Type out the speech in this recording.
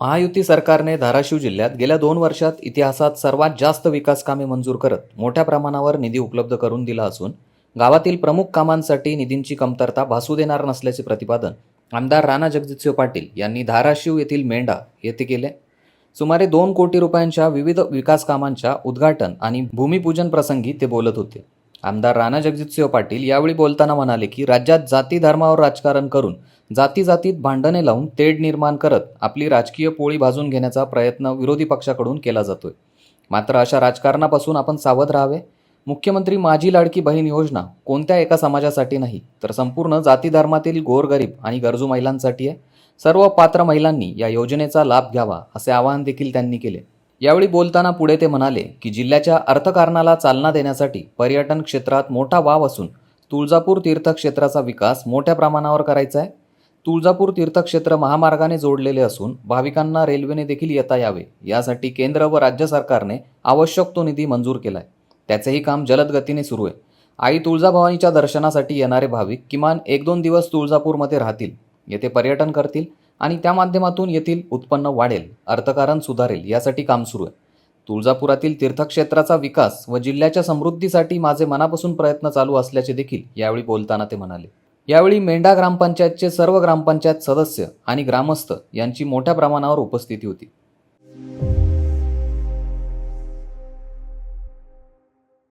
महायुती सरकारने धाराशिव जिल्ह्यात गेल्या दोन वर्षात इतिहासात सर्वात जास्त विकास कामे मंजूर करत मोठ्या प्रमाणावर निधी उपलब्ध करून दिला असून गावातील प्रमुख कामांसाठी निधींची कमतरता भासू देणार नसल्याचे प्रतिपादन आमदार राणा जगजितसिंह पाटील यांनी धाराशिव येथील मेंढा येथे केले. सुमारे दोन कोटी रुपयांच्या विविध विकास कामांच्या उद्घाटन आणि भूमिपूजन प्रसंगी ते बोलत होते. आमदार राणा जगजितसिंह पाटील यावेळी बोलताना म्हणाले की राज्यात जाती धर्मावर राजकारण करून जाती जातीत भांडणे लावून तेढ निर्माण करत आपली राजकीय पोळी भाजून घेण्याचा प्रयत्न विरोधी पक्षाकडून केला जातोय. मात्र अशा राजकारणापासून आपण सावध राहावे. मुख्यमंत्री माझी लाडकी बहीण योजना कोणत्या एका समाजासाठी नाही तर संपूर्ण जाती धर्मातील गोरगरीब आणि गरजू महिलांसाठी आहे. सर्व पात्र महिलांनी या योजनेचा लाभ घ्यावा असे आवाहन देखील त्यांनी केले. यावेळी बोलताना पुढे ते म्हणाले की जिल्ह्याच्या अर्थकारणाला चालना देण्यासाठी पर्यटन क्षेत्रात मोठा वाव असून तुळजापूर तीर्थक्षेत्राचा विकास मोठ्या प्रमाणावर करायचा आहे. तुळजापूर तीर्थक्षेत्र महामार्गाने जोडलेले असून भाविकांना रेल्वेने देखील येता यावे यासाठी केंद्र व राज्य सरकारने आवश्यक तो निधी मंजूर केलाय. त्याचेही काम जलद गतीने सुरू आहे. आई तुळजाभवानीच्या दर्शनासाठी येणारे भाविक किमान एक दोन दिवस तुळजापूरमध्ये राहतील. येथे पर्यटन करतील. आणि त्या माध्यमातून येथील उत्पन्न वाढेल अर्थकारण सुधारेल यासाठी काम सुरू आहे. तुळजापुरातील तीर्थक्षेत्राचा विकास व जिल्ह्याच्या समृद्धीसाठी माझे मनापासून प्रयत्न चालू असल्याचे देखील यावेळी बोलताना ते म्हणाले. यावेळी मेंढा ग्रामपंचायतचे सर्व ग्रामपंचायत सदस्य आणि ग्रामस्थ यांची मोठ्या प्रमाणावर उपस्थिती होती.